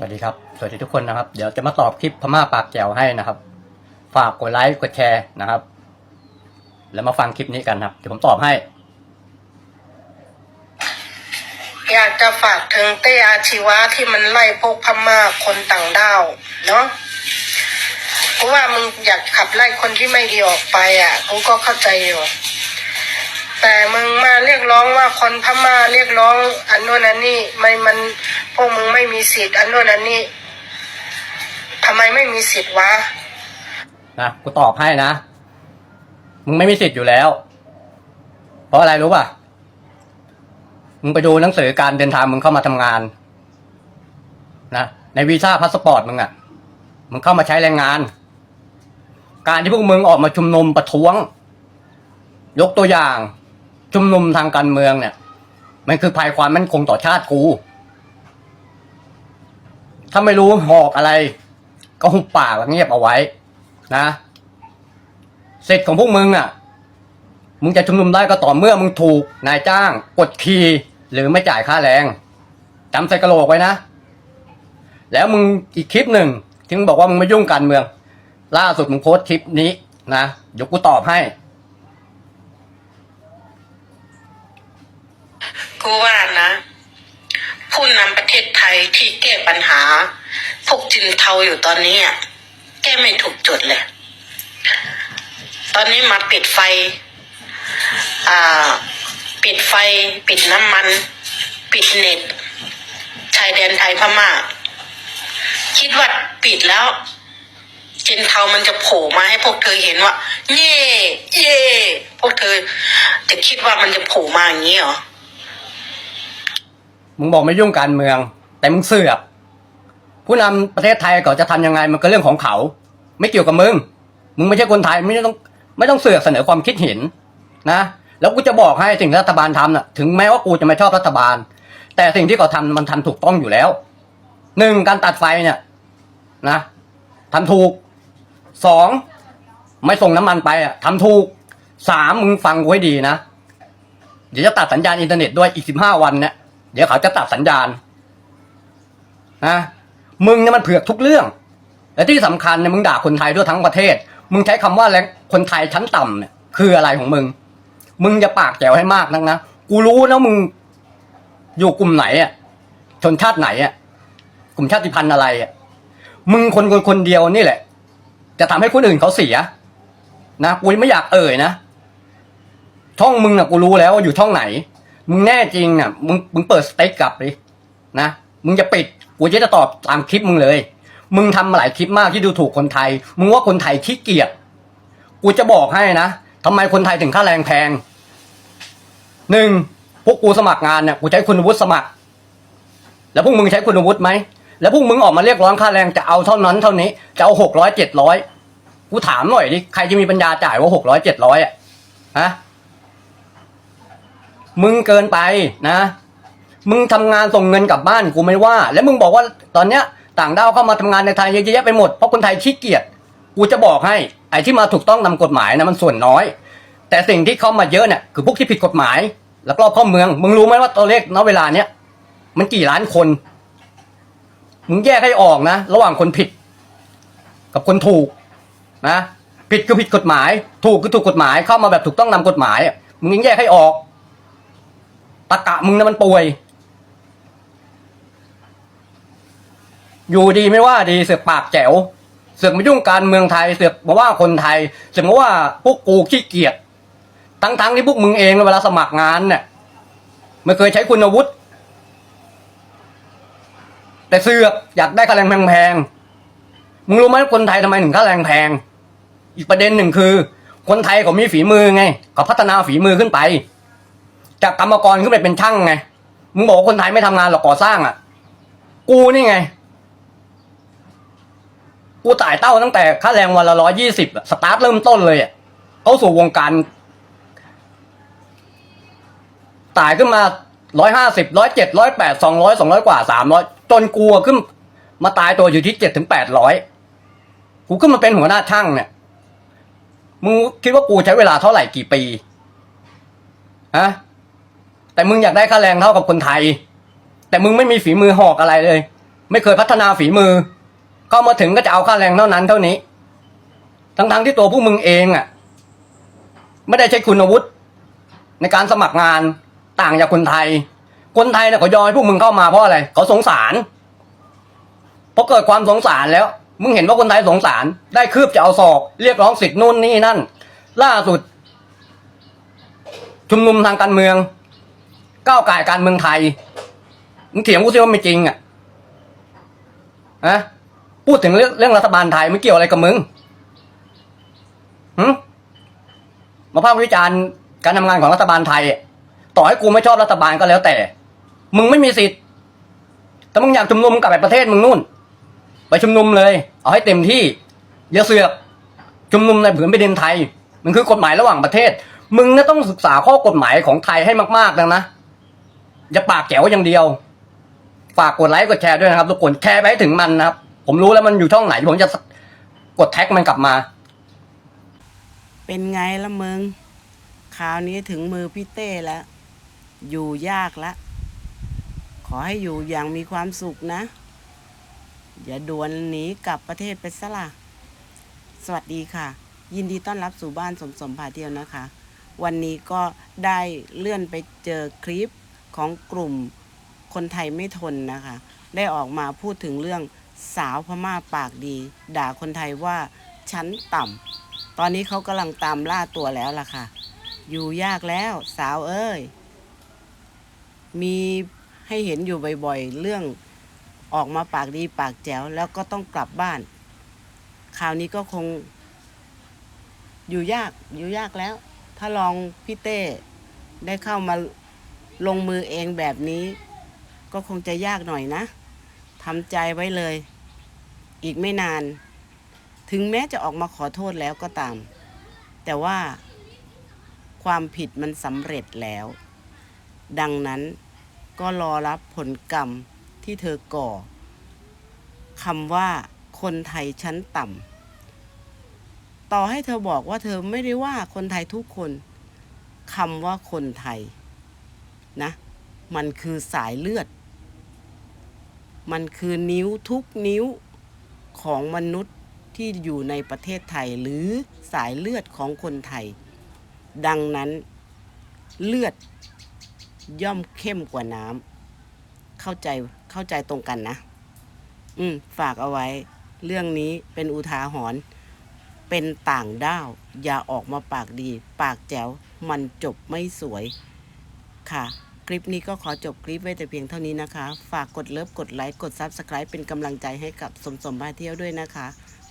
สวัสดีครับ สวัสดีทุกคนนะครับ เดี๋ยวจะมาตอบคลิปพม่าปากแจวให้นะครับ ฝากกดไลค์กดแชร์นะครับ แล้วมาฟังคลิปนี้กันครับ เดี๋ยวผมตอบให้ อยากจะฝากถึงเต้อาชีวะที่มันไล่พวกพม่าคนต่างด้าวเนาะเพราะว่ามึงอยากขับไล่คนที่ไม่ดีออกไปอะกูก็เข้าใจอยู่แต่มึงมาเรียกร้องว่าคนพม่าเรียกร้องอันโน้นอันนี้ไม่มัน วกมึงไม่มีสิทธิ์อันโน้นอันนี้ทำไมไม่มีสิทธิ์วะ นะกูตอบให้นะ มึงไม่มีสิทธิ์อยู่แล้ว เพราะอะไรรู้ป่ะ มึงไปดูหนังสือการเดินทางมึงเข้ามาทำงาน นะ ในวีซ่าพาสปอร์ตมึงอะ่ะ มึงเข้ามาใช้แรงงาน การที่พวกมึงออกมาชุมนุมประท้วง ยกตัวอย่าง ชุมนุมทางการเมืองเนี่ย มันคือภัยความมั่นคงต่อชาติกู ถ้าไม่รู้หอกอะไร ก็หุบปากแล้วเงียบเอาไว้ นะสิทธิ์ของพวกมึงอะ มึงจะชุมนุมได้ก็ต่อเมื่อมึงถูกนายจ้าง กดขี่หรือไม่จ่ายค่าแรงจำใส่กระโหลกไว้นะ แล้วมึงอีกคลิปหนึ่งที่มึงบอกว่ามึงไม่ยุ่งการเมือง ล่าสุดมึงโพสต์คลิปนี้นะเดี๋ยวกูตอบให้ กูว่านะ ผู้นำประเทศไทยที่แก้ปัญหา พวกจินเทาอยู่ตอนนี้อะแก้ไม่ถูกจุดเลย ตอนนี้มาปิดไฟ อ่า ปิดไฟ ปิดน้ำมัน ปิดเน็ต ชายแดนไทยพม่า คิดว่าปิดแล้ว จินเทามันจะโผล่มาให้พวกเธอเห็นว่า เย่เย่พวกเธอจะคิดว่ามันจะโผล่มาอย่างนี้เหรอ มึงบอกไม่ยุ่งการเมือง แต่มึงเสือกผู้นำประเทศไทยเขาจะทำยังไงมันก็เรื่องของเขา ไม่เกี่ยวกับมึง มึงไม่ใช่คนไทยไม่ต้องไม่ต้องเสือกเสนอความคิดเห็นนะ แล้วกูจะบอกให้สิ่งรัฐบาลทำน่ะ ถึงแม้ว่ากูจะไม่ชอบรัฐบาล แต่สิ่งที่เขาทำมันทำถูกต้องอยู่แล้วหนึ่งการตัดไฟเนี่ยนะทำถูกสองไม่ส่งน้ำมันไปอะทำถูกสามมึงฟังกูให้ดีนะ เดี๋ยวจะตัดสัญญาณอินเทอร์เน็ตด้วยอีกสิบห้าวันเนี่ย เดี๋ยวเขาจะตัดสัญญาณนะมึงเนี่ยมันเผือกทุกเรื่อง และที่สำคัญเนี่ยมึงด่าคนไทยทั่วทั้งประเทศ มึงใช้คำว่าแรงคนไทยชั้นต่ำเนี่ยคืออะไรของมึง มึงอย่าปากแจ๋วให้มากนักนะกูรู้นะมึงอยู่กลุ่มไหนอะชนชาติไหนอะกลุ่มชาติพันธุ์อะไรอะมึงคนคนคนเดียวนี่แหละ จะทำให้คนอื่นเขาเสีย นะกูไม่อยากเอ่ยนะช่องมึงน่ะกูรู้แล้วว่าอยู่ช่องไหน มึงแน่จริงน่ะมึงมึงเปิดสเต็กกลับเลยนะมึงจะปิดกูจะจะตอบตามคลิปมึงเลย มึงทำมาหลายคลิปมากที่ดูถูกคนไทย มึงว่าคนไทยขี้เกียจกูจะบอกให้นะทำไมคนไทยถึงค่าแรงแพงหนึ่งพวกกูสมัครงานเนี่ยกูใช้คุณวุฒิสมัคร แล้วพวกมึงใช้คุณวุฒิไหมแล้วพวกมึงออกมาเรียกร้องค่าแรงจะเอาเท่านั้นเท่านี้จะเอาหกร้อยเจ็ดร้อยกูถามหน่อยดิใครจะมีปัญญาจ่ายว่าหกร้อยเจ็ดร้อยอะฮะ มึงเกินไปนะ มึงทำงานส่งเงินกลับบ้านกูไม่ว่า แล้วมึงบอกว่าตอนเนี้ยต่างด้าวเข้ามาทำงานในไทยเยอะแยะไปหมดเพราะคนไทยขี้เกียจกูจะบอกให้ ไอ้ที่มาถูกต้องนำกฎหมายนะมันส่วนน้อย แต่สิ่งที่เข้ามาเยอะเนี่ยคือพวกที่ผิดกฎหมาย แล้วก็รอบเข้าเมือง มึงรู้ไหมว่าตัวเลขณเวลาเนี้ยมันกี่ล้านคน มึงแยกให้ออกนะ ระหว่างคนผิด กับคนถูกนะผิดคือผิดกฎหมาย ถูกคือถูกกฎหมายเข้ามาแบบถูกต้องนำกฎหมายมึงยังแยกให้ออก ตะกะมึงนะมันป่วย อยู่ดีไม่ว่าดีเสือกปากแจ๋ว เสือกมายุ่งการเมืองไทยเสือกมาว่าคนไทย เสือกมาว่าพวกกูขี้เกียจทั้งๆที่พวกมึงเองเวลาสมัครงานเนี่ยไม่เคยใช้คุณอาวุฒิแต่เสือกอยากได้ค่าแรงแพงๆมึงรู้ไหมคนไทยทำไมถึงค่าแรงแพง อีกประเด็นหนึ่งคือ คนไทยเขามีฝีมือไงเขาพัฒนาฝีมือขึ้นไป จากกรรมกรขึ้นไปเป็นช่างไง มึงบอกว่าคนไทยไม่ทำงานหรอกก่อสร้างอะ กูนี่ไง กูจ่ายเต้าตั้งแต่ค่าแรงวันละร้อยี่สิบสตาร์ทเริ่มต้นเลยอะเข้าสู่วงการตายขึ้นมาร้อยห้าสิบร้อยเจ็ดร้อยแปดสองร้อยสองร้อยกว่าสามร้อยจนกูขึ้น มาตายตัวอยู่ที่เจ็ดถึงแปดร้อยกูขึ้นมาเป็นหัวหน้าช่างเนี่ยมึงคิดว่ากูใช้เวลาเท่าไหร่กี่ปีฮะ แต่มึงอยากได้ค่าแรงเท่ากับคนไทย แต่มึงไม่มีฝีมือหอกอะไรเลย ไม่เคยพัฒนาฝีมือก็มาถึงก็จะเอาค่าแรงเท่านั้นเท่านี้ ทั้งๆที่ตัวผู้มึงเองอะ ไม่ได้ใช้คุณอาวุธ ในการสมัครงานต่างจากคนไทย คนไทยเนี่ยเขายอมให้พวกมึงเข้ามาเพราะอะไร เขาสงสารพอเกิดความสงสารแล้ว มึงเห็นว่าคนไทยสงสาร ได้คืบจะเอาศอก เรียกร้องสิทธิ์นู่นนี่นั่น ล่าสุด ชุมนุมทางการเมือง ก้าวไก่การเมืองไทยมึงเถียงกูสิว่าไม่จริงอะอะพูดถึงเรื่องเรื่องรัฐบาลไทยไม่เกี่ยวอะไรกับมึงหึมาภาควิจารณ์การทำงานของรัฐบาลไทย ต่อให้กูไม่ชอบรัฐบาลก็แล้วแต่ มึงไม่มีสิทธิ์แต่มึงอยากชุมนุมกลับไปประเทศมึงนู่น ไปชุมนุมเลย เอาให้เต็มที่อย่าเสือกชุมนุมในผืนแผ่นดินไทย มันคือกฎหมายระหว่างประเทศ มึงก็ต้องศึกษาข้อกฎหมายของไทยให้มากๆนะนะ อย่าปากแจ๋วอย่างเดียว ฝากกดไลค์กดแชร์ด้วยนะครับ ทุกคนแชร์ไปให้ถึงมันนะครับ ผมรู้แล้วมันอยู่ช่องไหน ผมจะกดแท็กมันกลับมา เป็นไงละมึงคราวนี้ถึงมือพี่เต้แล้ว อยู่ยากละ ขอให้อยู่อย่างมีความสุขนะ อย่าด่วนหนีกลับประเทศไปซะละสวัสดีค่ะ ยินดีต้อนรับสู่บ้านสมสมพาเที่ยวนะคะ วันนี้ก็ได้เลื่อนไปเจอคลิป ของกลุ่มคนไทยไม่ทนนะคะ ได้ออกมาพูดถึงเรื่องสาวพม่าปากดี ด่าคนไทยว่าชั้นต่ำตอนนี้เขากำลังตามล่าตัวแล้วล่ะค่ะ อยู่ยากแล้วสาวเอ้ย มีให้เห็นอยู่บ่อยๆ เรื่องออกมาปากดีปากแจ๋วแล้วก็ต้องกลับบ้าน คราวนี้ก็คง อยู่ยากอยู่ยากแล้ว ถ้าลองพี่เต้ได้เข้ามา ลงมือเองแบบนี้ ก็คงจะยากหน่อยนะทำใจไว้เลย อีกไม่นาน ถึงแม้จะออกมาขอโทษแล้วก็ตาม แต่ว่า ความผิดมันสำเร็จแล้ว ดังนั้นก็รอรับผลกรรมที่เธอก่อคำว่าคนไทยชั้นต่ำต่อให้เธอบอกว่าเธอไม่ได้ว่าคนไทยทุกคนคำว่าคนไทย นะ มันคือสายเลือด มันคือนิ้วทุกนิ้วของมนุษย์ที่อยู่ในประเทศไทยหรือสายเลือดของคนไทย ดังนั้นเลือดย่อมเข้มกว่าน้ำเข้าใจเข้าใจตรงกันนะ อืม ฝากเอาไว้ เรื่องนี้เป็นอุทาหรณ์เป็นต่างด้าว อย่าออกมาปากดี ปากแจ๋ว มันจบไม่สวยค่ะ คลิปนี้ก็ขอจบคลิปไว้แต่เพียงเท่านี้นะคะ ฝากกดเลิฟกดไลค์กดซับสไครป์เป็นกำลังใจให้กับสมสมพาเที่ยวด้วยนะคะ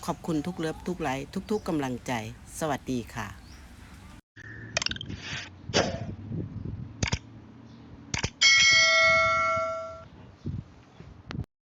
ขอบคุณทุกเลิฟทุกไลค์ทุก ๆกำลังใจ สวัสดีค่ะ